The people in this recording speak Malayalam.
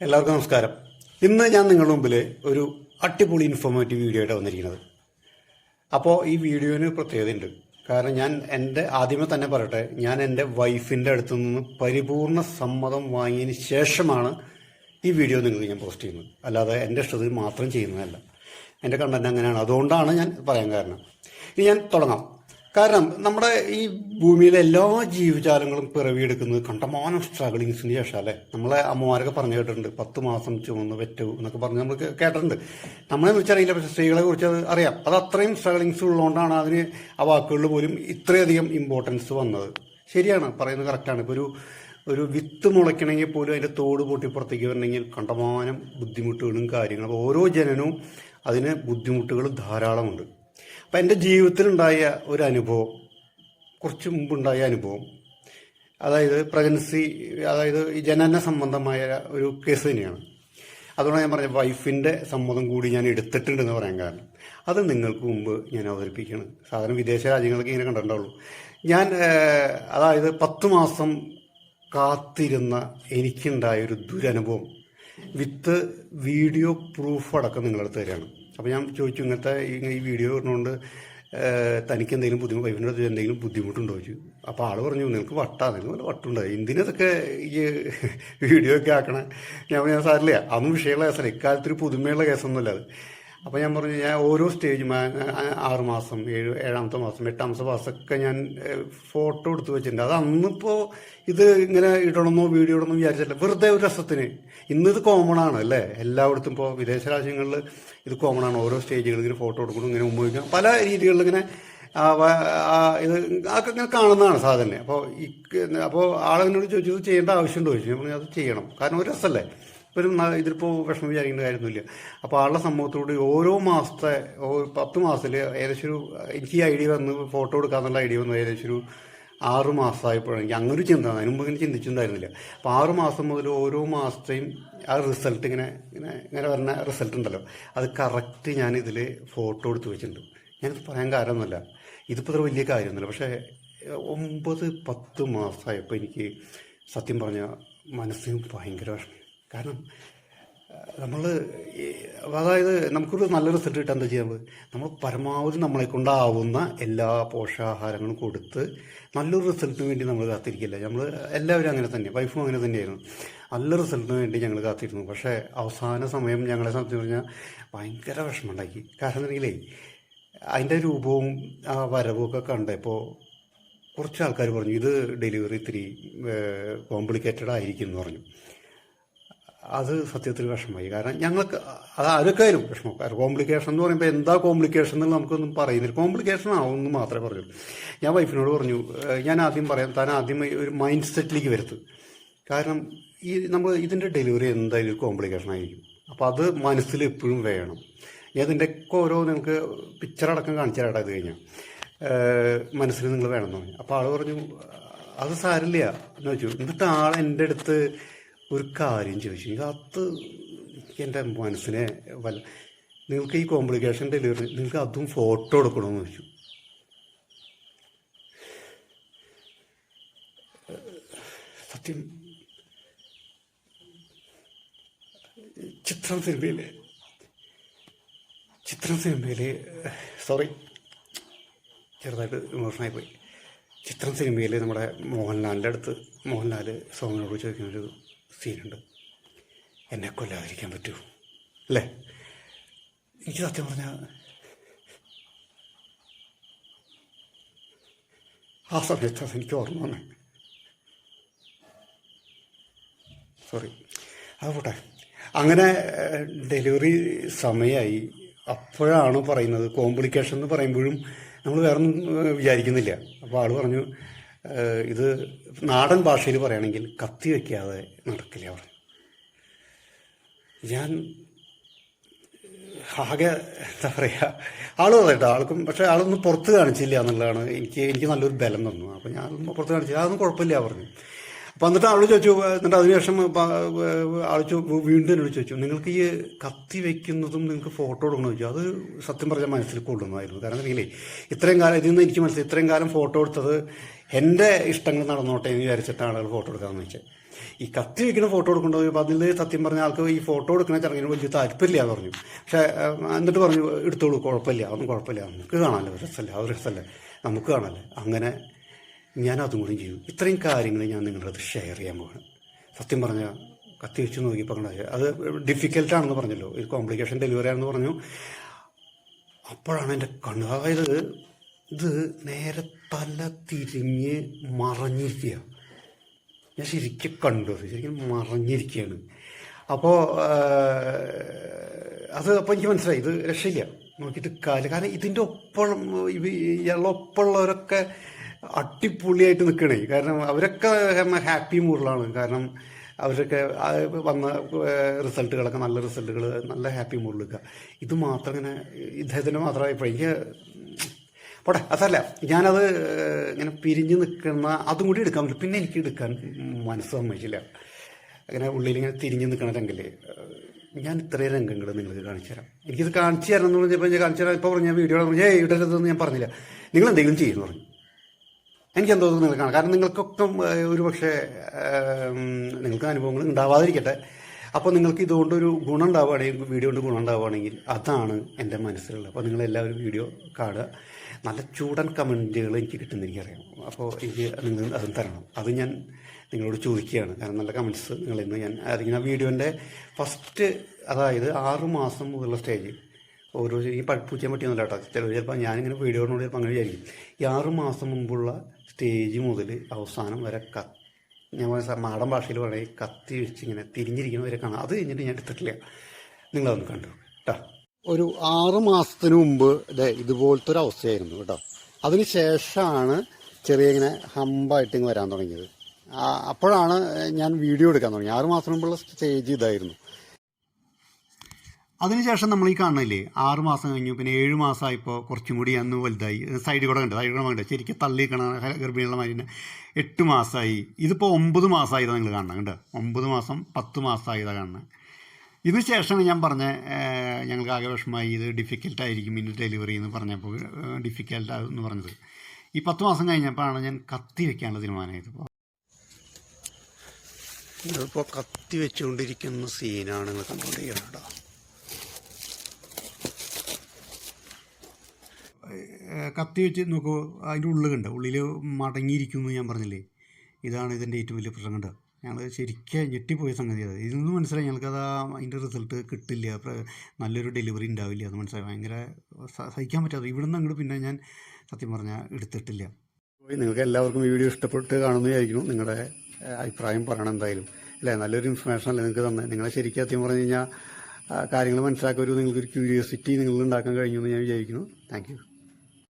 എല്ലാവർക്കും നമസ്കാരം. ഇന്ന് ഞാൻ നിങ്ങളുടെ മുമ്പിൽ ഒരു അടിപൊളി ഇൻഫോർമേറ്റീവ് വീഡിയോ ആയിട്ട് വന്നിരിക്കുന്നത്. അപ്പോൾ ഈ വീഡിയോന് പ്രത്യേകതയുണ്ട്. കാരണം ഞാൻ എന്റെ ആദ്യമേ തന്നെ പറയട്ടെ ഞാൻ എന്റെ വൈഫിന്റെ അടുത്തു നിന്ന് പരിപൂർണ സമ്മതം വാങ്ങിയതിന് ശേഷമാണ് ഈ വീഡിയോ നിങ്ങൾക്ക് ഞാൻ പോസ്റ്റ് ചെയ്യുന്നത്. അല്ലാതെ എന്റെ ഇഷ്ടത്തിൽ മാത്രം ചെയ്യുന്നതല്ല. എന്റെ കണ്ടന്റ് അങ്ങനെയാണ്. അതുകൊണ്ടാണ് ഞാൻ പറയാൻ കാരണം. ഇനി ഞാൻ തുടങ്ങാം. കാരണം നമ്മുടെ ഈ ഭൂമിയിലെ എല്ലാ ജീവജാലങ്ങളും പിറവിയെടുക്കുന്നത് കണ്ടമാനം സ്ട്രഗിളിങ്സിന് ശേഷം അല്ലേ? നമ്മളെ അമ്മമാരൊക്കെ പറഞ്ഞു കേട്ടിട്ടുണ്ട്. പത്ത് മാസം ചുമന്ന് വെറ്റു എന്നൊക്കെ പറഞ്ഞ് നമ്മൾ കേട്ടിട്ടുണ്ട്. നമ്മളെ കുറിച്ചറിയില്ല പക്ഷെ സ്ത്രീകളെ കുറിച്ച് അത് അറിയാം. അത് അത്രയും സ്ട്രഗിളിങ്സ് ഉള്ളതുകൊണ്ടാണ് അതിന് ആ വാക്കുകളിൽ പോലും ഇത്രയധികം ഇമ്പോർട്ടൻസ് വന്നത്. ശരിയാണ്. പറയുന്നത് കറക്റ്റാണ് ഇപ്പോൾ ഒരു ഒരു വിത്ത് മുളയ്ക്കണമെങ്കിൽ പോലും അതിന്റെ തോട് പൊട്ടി പുറത്തേക്ക് വരണമെങ്കിൽ കണ്ടമാനം ബുദ്ധിമുട്ടുകളും കാര്യങ്ങളും. ഓരോ ജനനവും അതിന് ബുദ്ധിമുട്ടുകൾ ധാരാളമുണ്ട്. അപ്പം എന്റെ ജീവിതത്തിലുണ്ടായ ഒരു അനുഭവം കുറച്ച് മുമ്പുണ്ടായ അനുഭവം അതായത് പ്രഗ്നൻസി അതായത് ജനന സംബന്ധമായ ഒരു കേസ് തന്നെയാണ്. അതുകൊണ്ട് ഞാൻ പറഞ്ഞ വൈഫിന്റെ സമ്മതം കൂടി ഞാൻ എടുത്തിട്ടുണ്ടെന്ന് പറയാൻ കാരണം. അത് നിങ്ങൾക്ക് മുമ്പ് ഞാൻ അവതരിപ്പിക്കുകയാണ്. സാധാരണ വിദേശ രാജ്യങ്ങൾക്ക് ഇങ്ങനെ കണ്ടിട്ടുണ്ടാവുള്ളൂ. ഞാൻ അതായത് പത്ത് മാസം കാത്തിരുന്ന എനിക്കുണ്ടായ ഒരു ദുരനുഭവം വിത്ത് വീഡിയോ പ്രൂഫ് അടക്കം നിങ്ങളടുത്ത് തരികയാണ് അപ്പോൾ ഞാൻ ചോദിച്ചു ഇങ്ങനത്തെ ഈ- വീഡിയോ പറഞ്ഞുകൊണ്ട് തനിക്ക് എന്തെങ്കിലും ബുദ്ധിമുട്ട് അടുത്ത് എന്തെങ്കിലും ബുദ്ധിമുട്ടുണ്ടോ ചോദിച്ചു. അപ്പോൾ ആൾ പറഞ്ഞു നിങ്ങൾക്ക് വട്ടാ നിങ്ങൾ നല്ല വട്ടുണ്ട്? എന്തിനതൊക്കെ ഈ വീഡിയോ ഒക്കെ ആക്കണേ? ഞാൻ പറഞ്ഞാൽ സാറില്ല അതൊന്നും വിഷയമുള്ള കേസല്ല. ഇക്കാലത്തൊരു പുതുമയുള്ള കേസൊന്നുമല്ല അത്. അപ്പോൾ ഞാൻ പറഞ്ഞു ഞാൻ ഓരോ സ്റ്റേജും ആറ് മാസം ഏഴ് ഏഴാമത്തെ മാസം എട്ടാമത്തെ മാസമൊക്കെ ഞാൻ ഫോട്ടോ എടുത്ത് വെച്ചിട്ടുണ്ട്. അത് അന്നിപ്പോൾ ഇത് ഇങ്ങനെ ഇടണമെന്നോ വീഡിയോ ഇടണമെന്നോ വിചാരിച്ചില്ല വെറുതെ ഒരു രസത്തിന്. ഇന്ന് ഇത് കോമൺ ആണ് അല്ലേ? എല്ലായിടത്തും ഇപ്പോൾ വിദേശ രാജ്യങ്ങളിൽ ഇത് കോമൺ ആണ്. ഓരോ സ്റ്റേജുകളിൽ ഇങ്ങനെ ഫോട്ടോ എടുക്കണം ഇങ്ങനെ ഉപയോഗിക്കാം. പല രീതികളിൽ ഇങ്ങനെ ഇത് അതൊക്കെ ഇങ്ങനെ കാണുന്നതാണ് സാധനം അപ്പോൾ ഈ അപ്പോൾ ആളെന്നോട് ചോദിച്ചു ചെയ്യേണ്ട ആവശ്യമുണ്ടോ? ചോദിച്ചു. അത് ചെയ്യണം. കാരണം ഒരു രസമല്ലേ? ഒരു ഇതിലിപ്പോൾ വിഷമം വിചാരിക്കേണ്ട കാര്യമൊന്നുമില്ല. അപ്പോൾ ആളുടെ സംഭവത്തോട് ഓരോ മാസത്തെ പത്ത് മാസത്തിൽ ഏകദേശം ഒരു എനിക്ക് ഈ ഐഡിയ വന്ന് ഫോട്ടോ എടുക്കാന്നുള്ള ഐഡിയ വന്നു. ഏകദേശം ഒരു ആറ് മാസമായപ്പോഴെനിക്ക് അങ്ങനൊരു ചിന്ത അതിന് മുമ്പ് ഇങ്ങനെ ചിന്തിച്ചിട്ടുണ്ടായിരുന്നില്ല. അപ്പോൾ ആറ് മാസം മുതൽ ഓരോ മാസത്തെയും ആ റിസൾട്ട് ഇങ്ങനെ ഇങ്ങനെ ഇങ്ങനെ വരുന്ന റിസൾട്ട് ഉണ്ടല്ലോ. അത് കറക്റ്റ് ഞാൻ ഇതിൽ ഫോട്ടോ എടുത്ത് വെച്ചിട്ടുണ്ട്. ഞാനിത് പറയാൻ കാരണമൊന്നുമല്ല. ഇതിപ്പോൾ ഇത്ര വലിയ കാര്യമൊന്നുമില്ല. പക്ഷേ ഒമ്പത് പത്ത് മാസമായപ്പോൾ എനിക്ക് സത്യം പറഞ്ഞാൽ മനസ്സിന് ഭയങ്കര വിഷമം. കാരണം നമ്മൾ അതായത് നമുക്കൊരു നല്ല റിസൾട്ട് കിട്ടാൻ എന്താ ചെയ്യുന്നത് നമ്മൾ പരമാവധി നമ്മളെ കൊണ്ടാവുന്ന എല്ലാ പോഷകാഹാരങ്ങളും കൊടുത്ത് നല്ലൊരു റിസൾട്ടിന് വേണ്ടി നമ്മൾ കാത്തിരിക്കില്ല? നമ്മൾ എല്ലാവരും അങ്ങനെ തന്നെ വൈഫും അങ്ങനെ തന്നെയായിരുന്നു. നല്ല റിസൾട്ടിന് വേണ്ടി ഞങ്ങൾ കാത്തിരുന്നു. പക്ഷേ അവസാന സമയം ഞങ്ങളെ സംബന്ധിച്ച് പറഞ്ഞാൽ ഭയങ്കര വിഷമമുണ്ടാക്കി. കാരണം എന്തെങ്കിലേ അതിന്റെ രൂപവും ആ വരവും ഒക്കെ കണ്ടപ്പോൾ കുറച്ച് ആൾക്കാർ പറഞ്ഞു ഇത് ഡെലിവറി ഇത്തിരി കോംപ്ലിക്കേറ്റഡ് ആയിരിക്കും എന്ന് പറഞ്ഞു. അത് സത്യത്തിൽ വിഷമമായി. കാരണം ഞങ്ങൾക്ക് അത് ആരൊക്കെയായാലും ആയാലും വിഷമം. കാരണം കോംപ്ലിക്കേഷൻ എന്ന് പറയുമ്പോൾ എന്താ കോംപ്ലിക്കേഷൻ എന്ന് നമുക്കൊന്നും പറയുന്നില്ല. കോംപ്ലിക്കേഷൻ ആവുമെന്ന് മാത്രമേ പറഞ്ഞുള്ളൂ. ഞാൻ വൈഫിനോട് പറഞ്ഞു ഞാൻ ആദ്യം പറയാം താൻ ആദ്യം ഒരു മൈൻഡ് സെറ്റിലേക്ക് വരുത്ത്. കാരണം ഈ നമ്മൾ ഇതിന്റെ ഡെലിവറി എന്തായാലും ഒരു കോംപ്ലിക്കേഷൻ ആയിരിക്കും. അപ്പോൾ അത് മനസ്സിൽ എപ്പോഴും വേണം. ഇതിന്റെയൊക്കെ ഓരോ നിങ്ങൾക്ക് പിക്ചർ അടക്കം കാണിച്ചു തരാം ഇത് കഴിഞ്ഞാൽ മനസ്സിൽ നിങ്ങൾ വേണം എന്ന് പറഞ്ഞു. അപ്പോൾ ആൾ പറഞ്ഞു അത് സാരില്ല എന്ന് വെച്ചു. എന്നിട്ട് ആൾ എന്റെ അടുത്ത് ഒരു കാര്യം ചോദിച്ചു. അത് എന്റെ മനസ്സിനെ വല്ല നിങ്ങൾക്ക് ഈ കോംപ്ലിക്കേഷൻ ഡെലിവറി നിങ്ങൾക്ക് അതും ഫോട്ടോ എടുക്കണമെന്ന് ചോദിച്ചു. സത്യം ചിത്രം സിനിമയിൽ ചിത്രം സിനിമയിൽ സോറി ചെറുതായിട്ട് ഇമോഷനായി പോയി. ചിത്രം സിനിമയിൽ നമ്മുടെ മോഹൻലാലിന്റെ അടുത്ത് മോഹൻലാൽ സോമനോട് ചോദിക്കുന്നൊരു സീനുണ്ട് എന്നെ കൊല്ലാതിരിക്കാൻ പറ്റൂ. അല്ലേ? എനിക്ക് സത്യം പറഞ്ഞാൽ ആ സമയത്ത് അതെനിക്ക് ഓർമ്മ വന്നേ. സോറി അത് പോട്ടെ. അങ്ങനെ ഡെലിവറി സമയമായി അപ്പോഴാണ് പറയുന്നത്. കോംപ്ലിക്കേഷൻ എന്ന് പറയുമ്പോഴും നമ്മൾ വേറെ ഒന്നും വിചാരിക്കുന്നില്ല. അപ്പോൾ ആൾ പറഞ്ഞു ഇത് നാടൻ ഭാഷയിൽ പറയുകയാണെങ്കിൽ കത്തി വയ്ക്കാതെ നടക്കില്ല അവർ. ഞാൻ ആകെ എന്താ പറയുക ആൾ പറയട്ടോ ആൾക്കും പക്ഷെ ആളൊന്നും പുറത്ത് കാണിച്ചില്ല എന്നുള്ളതാണ് എനിക്ക് എനിക്ക് നല്ലൊരു ബലം തന്നു. അപ്പോൾ ഞാൻ പുറത്ത് കാണിച്ചില്ല അതൊന്നും കുഴപ്പമില്ല പറഞ്ഞു. അപ്പോൾ എന്നിട്ട് ചോദിച്ചു എന്നിട്ട് അതിനുശേഷം ആൾ വീണ്ടും എന്നോട് ചോദിച്ചു നിങ്ങൾക്ക് ഈ കത്തി വെക്കുന്നതും നിങ്ങൾക്ക് ഫോട്ടോ എടുക്കണമെന്ന് ചോദിച്ചു. അത് സത്യം പറഞ്ഞാൽ മനസ്സിൽ കൊള്ളുന്നതായിരുന്നു കാരണം എങ്കിലേ ഇത്രയും കാലം ഇതിൽ നിന്ന് എനിക്ക് മനസ്സിലായി ഇത്രയും കാലം ഫോട്ടോ എടുത്തത് എന്റെ ഇഷ്ടങ്ങൾ നടന്നോട്ടെ എന്ന് വിചാരിച്ചിട്ടാണ് ആളുകൾ ഫോട്ടോ എടുക്കാമെന്ന് വെച്ചത് ഈ കത്തി വെക്കുന്ന ഫോട്ടോ എടുക്കേണ്ടത് അപ്പോൾ അതിൽ സത്യം പറഞ്ഞ ആൾക്ക് ഈ ഫോട്ടോ എടുക്കുന്ന ചടങ്ങിന് വലിയ താല്പര്യമില്ല എന്ന് പറഞ്ഞു. പക്ഷേ എന്നിട്ട് പറഞ്ഞു എടുത്തോളൂ കുഴപ്പമില്ല അതൊന്നും കുഴപ്പമില്ല നമുക്ക് കാണാമല്ലോ രസമല്ലേ ഒരു രസമല്ലേ നമുക്ക് കാണാമല്ലേ. അങ്ങനെ ഞാൻ അതും ചെയ്തു. ഇത്രയും കാര്യങ്ങൾ ഞാൻ നിങ്ങളുടെ അടുത്ത് ഷെയർ ചെയ്യാൻ പോവാണ്. സത്യം പറഞ്ഞാൽ കത്തി വെച്ച് നോക്കിയപ്പോൾ അത് ഡിഫിക്കൽട്ടാണെന്ന് പറഞ്ഞല്ലോ. ഒരു കോംപ്ലിക്കേഷൻ ഡെലിവറി ആണെന്ന് പറഞ്ഞു. അപ്പോഴാണ് എന്റെ കണ്ണ് അതായത് ഇത് നേരെ തല തിരിഞ്ഞ് മറഞ്ഞിരിക്കുക. ഞാൻ ശരിക്കും കണ്ടു ശരിക്കും മറഞ്ഞിരിക്കുകയാണ്. അപ്പോൾ അത് അപ്പോൾ എനിക്ക് മനസ്സിലായി ഇത് രക്ഷയില്ല. നോക്കിയിട്ട് കാൽ കാരണം ഇതിന്റെ ഒപ്പം ഒപ്പമുള്ളവരൊക്കെ അടിപൊളിയായിട്ട് നിൽക്കണേ കാരണം അവരൊക്കെ ഹാപ്പി മൂഡിലാണ് കാരണം അവരൊക്കെ വന്ന റിസൾട്ടുകളൊക്കെ നല്ല റിസൾട്ടുകൾ നല്ല ഹാപ്പി മൂഡിൽ നിൽക്കുക ഇത് മാത്രം ഇങ്ങനെ ഇദ്ദേഹത്തിന് മാത്രമായി എനിക്ക് പോട്ടെ അതല്ല. ഞാനത് ഇങ്ങനെ പിരിഞ്ഞ് നിൽക്കുന്ന അതും കൂടി എടുക്കാൻ പറ്റും പിന്നെ എനിക്ക് എടുക്കാൻ മനസ്സ് സമ്മതിച്ചില്ല. അങ്ങനെ ഉള്ളിൽ ഇങ്ങനെ തിരിഞ്ഞ് നിൽക്കണമെങ്കിൽ ഞാൻ ഇത്രയും രംഗങ്ങൾ നിങ്ങൾക്ക് കാണിച്ചു തരാം. എനിക്കിത് കാണിച്ചു തരണം എന്ന് പറഞ്ഞപ്പോൾ ഞാൻ കാണിച്ചു തരാം. ഇപ്പോൾ പറഞ്ഞ വീഡിയോ ഏ ഇടരുതെന്ന് ഞാൻ പറഞ്ഞില്ല. നിങ്ങൾ എന്തെങ്കിലും ചെയ്യുന്നു പറഞ്ഞു. എനിക്കെന്തോ തോന്നുന്നു കാണാം കാരണം നിങ്ങൾക്കൊക്കെ ഒരുപക്ഷെ ഒരു പക്ഷേ നിങ്ങൾക്ക് അനുഭവങ്ങൾ ഉണ്ടാവാതിരിക്കട്ടെ. അപ്പോൾ നിങ്ങൾക്ക് ഇതുകൊണ്ടൊരു ഗുണം ഉണ്ടാവുകയാണെങ്കിൽ വീഡിയോ കൊണ്ട് ഗുണം ഉണ്ടാവുകയാണെങ്കിൽ അതാണ് എന്റെ മനസ്സിലുള്ളത്. അപ്പോൾ നിങ്ങളെല്ലാവരും വീഡിയോ കാണുക. നല്ല ചൂടൻ കമന്റുകൾ എനിക്ക് കിട്ടുന്ന എനിക്കറിയാം. അപ്പോൾ എനിക്ക് നിങ്ങൾ അതും തരണം. അത് ഞാൻ നിങ്ങളോട് ചോദിക്കുകയാണ്. കാരണം നല്ല കമന്റ്സ് നിങ്ങൾ ഇന്ന് ഞാൻ അതിങ്ങനെ വീഡിയോന്റെ ഫസ്റ്റ് അതായത് ആറ് മാസം മുതലുള്ള സ്റ്റേജ് ഓരോ ഈ പഠിപ്പിക്കാൻ പറ്റിയൊന്നുമില്ല കേട്ടോ ചിലർ ചിലപ്പോൾ ഞാനിങ്ങനെ വീഡിയോനോട് ചിലപ്പോൾ അങ്ങനെ വിചാരിക്കും. ഈ ആറ് മാസം മുമ്പുള്ള സ്റ്റേജ് മുതൽ അവസാനം വരെ ക ഞാൻ നാടൻ ഭാഷയിൽ പറയുന്നത് കത്തി വെച്ച് ഇങ്ങനെ തിരിഞ്ഞിരിക്കുന്നവരെ കാണാം. അത് കഴിഞ്ഞിട്ട് ഞാൻ എടുത്തിട്ടില്ല. നിങ്ങളതൊന്ന് കണ്ടു. കേട്ടോ ഒരു ആറ് മാസത്തിന് മുമ്പ് ഇതേ ഇതുപോലത്തെ ഒരു അവസ്ഥയായിരുന്നു കേട്ടോ. അതിന് ശേഷമാണ് ചെറിയ ഇങ്ങനെ ഹമ്പായിട്ട് ഇങ്ങ് വരാൻ തുടങ്ങിയത്. അപ്പോഴാണ് ഞാൻ വീഡിയോ എടുക്കാൻ തുടങ്ങി. ആറ് മാസം മുമ്പുള്ള സ്റ്റേജ് ഇതായിരുന്നു. അതിനുശേഷം നമ്മൾ ഈ കാണുന്നില്ലേ? ആറ് മാസം കഴിഞ്ഞു പിന്നെ ഏഴ് മാസമായപ്പോൾ കുറച്ചും കൂടി അന്ന് വലുതായി. സൈഡിൽ കൂടെ കണ്ടു? സൈഡിൽ കൂടെ കണ്ടു? ശരിക്കും തള്ളി കണ ഗർഭിണിയുള്ള മാതിരി തന്നെ എട്ട് മാസമായി ഇതിപ്പോൾ ഒമ്പത് മാസമായതാണ് നിങ്ങൾ കാണണം കണ്ടോ? ഒമ്പത് മാസം പത്ത് മാസമായതാണ് കാണുന്നത് ഇതിന് ശേഷമാണ് ഞാൻ പറഞ്ഞ ഞങ്ങൾക്ക് ആകെ വിഷമമായി ഇത് ഡിഫിക്കൽട്ടായിരിക്കും ഇനി ഡെലിവറി എന്ന് പറഞ്ഞപ്പോൾ ഡിഫിക്കൽട്ടാന്ന് പറഞ്ഞത്. ഈ പത്ത് മാസം കഴിഞ്ഞപ്പോഴാണ് ഞാൻ കത്തി വെക്കാനുള്ള തീരുമാനമായത് ഇപ്പോൾ ഇപ്പോൾ കത്തി വെച്ചുകൊണ്ടിരിക്കുന്ന സീനാണ് നിങ്ങൾ കണ്ടുകൊണ്ടിരിക്കുന്നത് കേട്ടോ. കത്തി വെച്ച് നോക്കൂ അതിന്റെ ഉള്ളിൽ കണ്ട്? ഉള്ളിൽ മടങ്ങിയിരിക്കുന്നു ഞാൻ പറഞ്ഞില്ലേ? ഇതാണ് ഇതിന്റെ ഏറ്റവും വലിയ പ്രശ്നം കണ്ടത് ഞങ്ങൾ ശരിക്കും ഞെട്ടിപ്പോയ സംഗതി അത്. ഇതൊന്നും മനസ്സിലായി. ഞങ്ങൾക്കത് അതിന്റെ റിസൾട്ട് കിട്ടില്ല. നല്ലൊരു ഡെലിവറി ഉണ്ടാവില്ല എന്ന് മനസ്സിലായി. ഭയങ്കര സഹിക്കാൻ പറ്റാതെ. ഇവിടെ നിന്ന് അങ്ങോട്ട് പിന്നെ ഞാൻ സത്യം പറഞ്ഞാൽ എടുത്തിട്ടില്ല. നിങ്ങൾക്ക് എല്ലാവർക്കും ഈ വീഡിയോ ഇഷ്ടപ്പെട്ട് കാണുന്നതായിരിക്കും നിങ്ങളുടെ അഭിപ്രായം പറയണം എന്തായാലും. അല്ലേ? നല്ലൊരു ഇൻഫർമേഷൻ അല്ലേ നിങ്ങൾക്ക് തന്നെ. നിങ്ങളെ ശരിക്കും സത്യം പറഞ്ഞു കഴിഞ്ഞാൽ കാര്യങ്ങൾ മനസ്സിലാക്കുക ഒരു നിങ്ങൾക്കൊരു ക്യൂരിയോസിറ്റി നിങ്ങൾ ഉണ്ടാക്കാൻ കഴിഞ്ഞു എന്ന് ഞാൻ വിചാരിക്കുന്നു. താങ്ക്